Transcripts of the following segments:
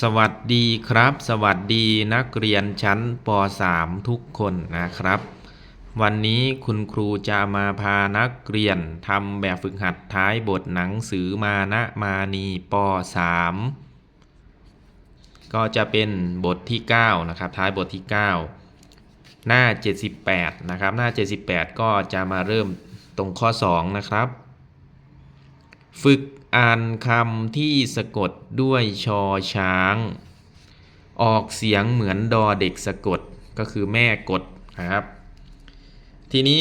สวัสดีครับ สวัสดีนักเรียนชั้นป .3 ทุกคนนะครับ วันนี้คุณครูจะมาพานักเรียนทำแบบฝึกหัดท้ายบทหนังสือมานะมานีป .3 ก็จะเป็นบทที่ 9 นะครับ ท้ายบทที่ 9 หน้า 78 นะครับ หน้า 78 ก็จะมาเริ่มตรงข้อ 2 นะครับ ฝึกอ่านคำที่สะกดด้วยชอช้าง ออกเสียงเหมือนดอเด็กสะกดก็คือแม่กดนะครับ ทีนี้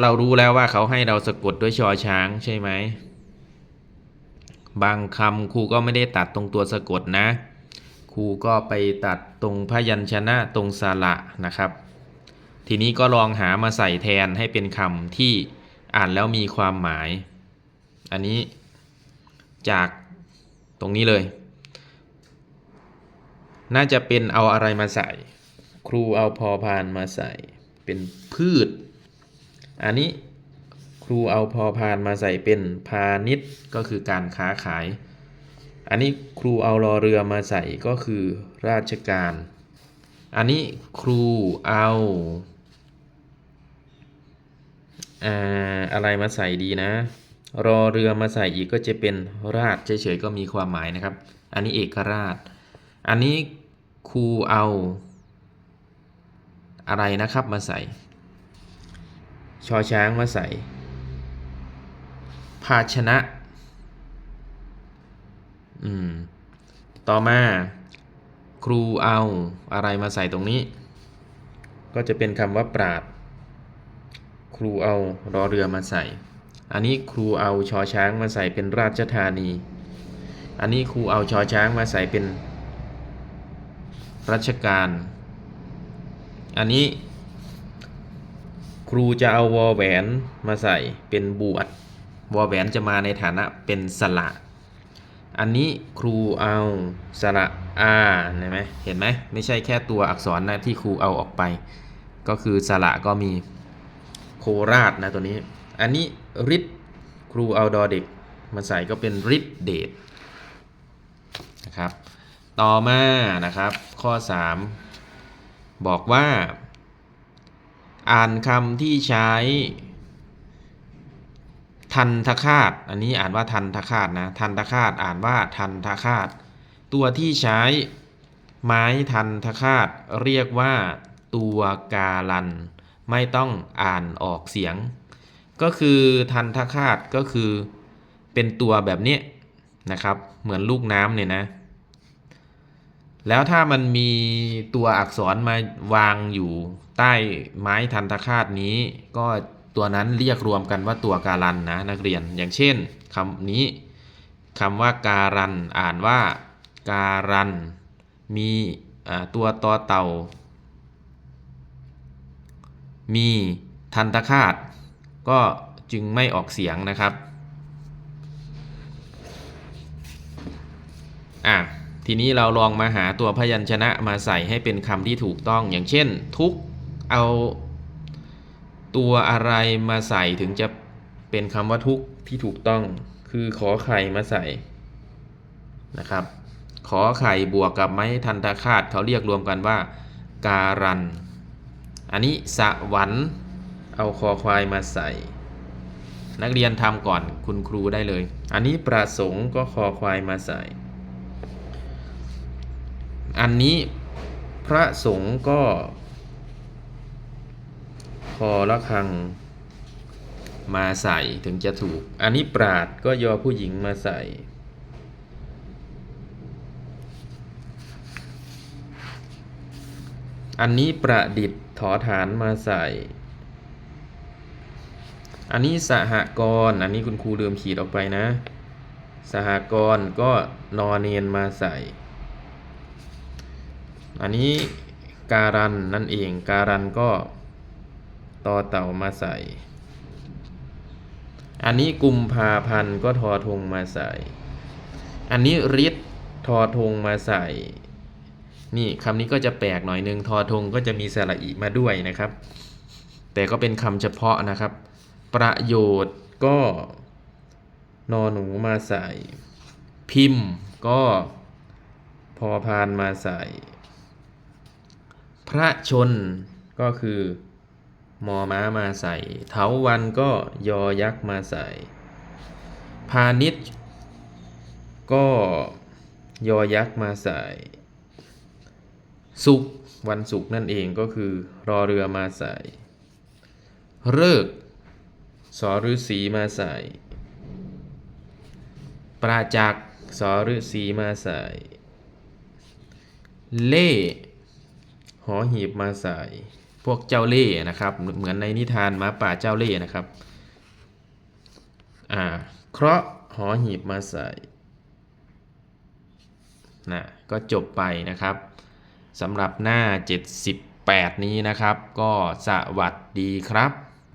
เรารู้แล้วว่าเขาให้เราสะกดด้วยชอช้างใช่ไหม บางคำครูก็ไม่ได้ตัดตรงตัวสะกดนะ ครูก็ไปตัดตรงพยัญชนะตรงสระนะครับ ทีนี้ก็ลองหามาใส่แทนให้เป็นคำที่อ่านแล้วมีความหมาย อันนี้จากตรงนี้เลย น่าจะเป็นเอาอะไรมาใส่ ครูเอาพอพานมาใส่ เป็นพืช อันนี้ครูเอาพอพานมาใส่เป็นพาณิชย์ก็คือการค้าขาย อันนี้ครูเอารอเรือมาใส่ก็คือราชการ อันนี้ครูเอาอาอะไรมาใส่ดีนะ รอเรือมาใส่อีกก็จะเป็นราชเฉยๆก็มีความหมายนะครับ อันนี้เอกราช อันนี้ครูเอาอะไรนะครับมาใส่ ชอช้างมาใส่ ภาชนะ อืม ต่อมาครูเอาอะไรมาใส่ตรงนี้ ก็จะเป็นคำว่าปราด ครูเอารอเรือมาใส่ อันนี้ครูเอาชอช้างมาใส่เป็นราชธานี อันนี้ครูเอาชอช้างมาใส่เป็นรัชการ อันนี้ ครูจะเอาวอแหวนมาใส่เป็นบวชวอแหวนจะมาในฐานะเป็นสระ อันนี้ครูเอาสระอาเห็นไหมเห็นไหมไม่ใช่แค่ตัวอักษรนะที่ครูเอาออกไป ก็คือสระก็มี ราชนะตัวนี้ อันนี้ฤทธิ์ครูเอาดอเด็กมาใส่ก็เป็นฤทธิ์เดชนะครับ ต่อมานะครับ ข้อ 3 บอกว่า อ่านคำที่ใช้ ทันทคาต อันนี้อ่านว่าทันทคาตนะ ทันทคาตอ่านว่าทันทคาต ตัวที่ใช้ไม้ทันทคาตเรียกว่าตัวกาลัน ไม่ต้องอ่านออกเสียง ก็คือทันทคาตก็คือเป็นตัวแบบนี้นะครับ เหมือนลูกน้ำเนี่ยนะ แล้วถ้ามันมีตัวอักษรมาวางอยู่ใต้ไม้ทันตคาตนี้ ก็ตัวนั้นเรียกรวมกันว่าตัวการันนะนักเรียน อย่างเช่นคำนี้คำว่าการันอ่านว่าการัน มีตัวตอเต่า มีทันตคาตก็จึงไม่ออกเสียงนะครับ อะ ทีนี้เราลองมาหาตัวพยัญชนะมาใส่ให้เป็นคำที่ถูกต้อง อย่างเช่น ทุก เอาตัวอะไรมาใส่ถึงจะเป็นคำว่าทุกที่ถูกต้อง คือขอไข่มาใส่นะครับ ขอไข่บวกกับไม้ทันตคาตเขาเรียกรวมกันว่า การัน อันนี้สวรรค์เอาคอควายมาใส่ นักเรียนทำก่อนคุณครูได้เลย อันนี้ประสงค์ก็คอควายมาใส่ อันนี้พระสงฆ์ก็คอละคังมาใส่ถึงจะถูก อันนี้ปราดก็ยอผู้หญิงมาใส่ อันนี้ประดิษฐ์ถอฐานมาใส่ อันนี้สหกรณ์อันนี้คุณครูลืมขีดออกไปนะ สหกรณ์ก็นอเนียนมาใส่ อันนี้การันนั่นเอง การันก็ต่อเต่ามาใส่ อันนี้กุมภาพันธ์ก็ทอธงมาใส่ อันนี้ริดทอธงมาใส่ นี่คำนี้ก็จะแปลกหน่อยนึงทอธงก็จะมีสระอีมาด้วยนะครับ แต่ก็เป็นคำเฉพาะนะครับ ประโยชน์ก็นอนหนูมาใส่ พิมพ์ก็พอพานมาใส่ พระชนก็คือมอม้ามาใส่ เถาวันก็ยอยักษ์มาใส่ พาณิชย์ก็ยอยักษ์มาใส่ สุขวันศุกร์นั่นเองก็คือรอเรือมาใส่เลิกสอฤษีมาใส่ ปราจักษ์สอฤษีมาใส่ เล่หอหีบมาใส่ พวกเจ้าเล่นะครับ เหมือนในนิทานมาป่าเจ้าเล่นะครับ อ่า เคราะห์หอหีบมาใส่นะก็จบไปนะครับ สำหรับหน้า 78 นี้นะครับ ก็สวัสดีครับ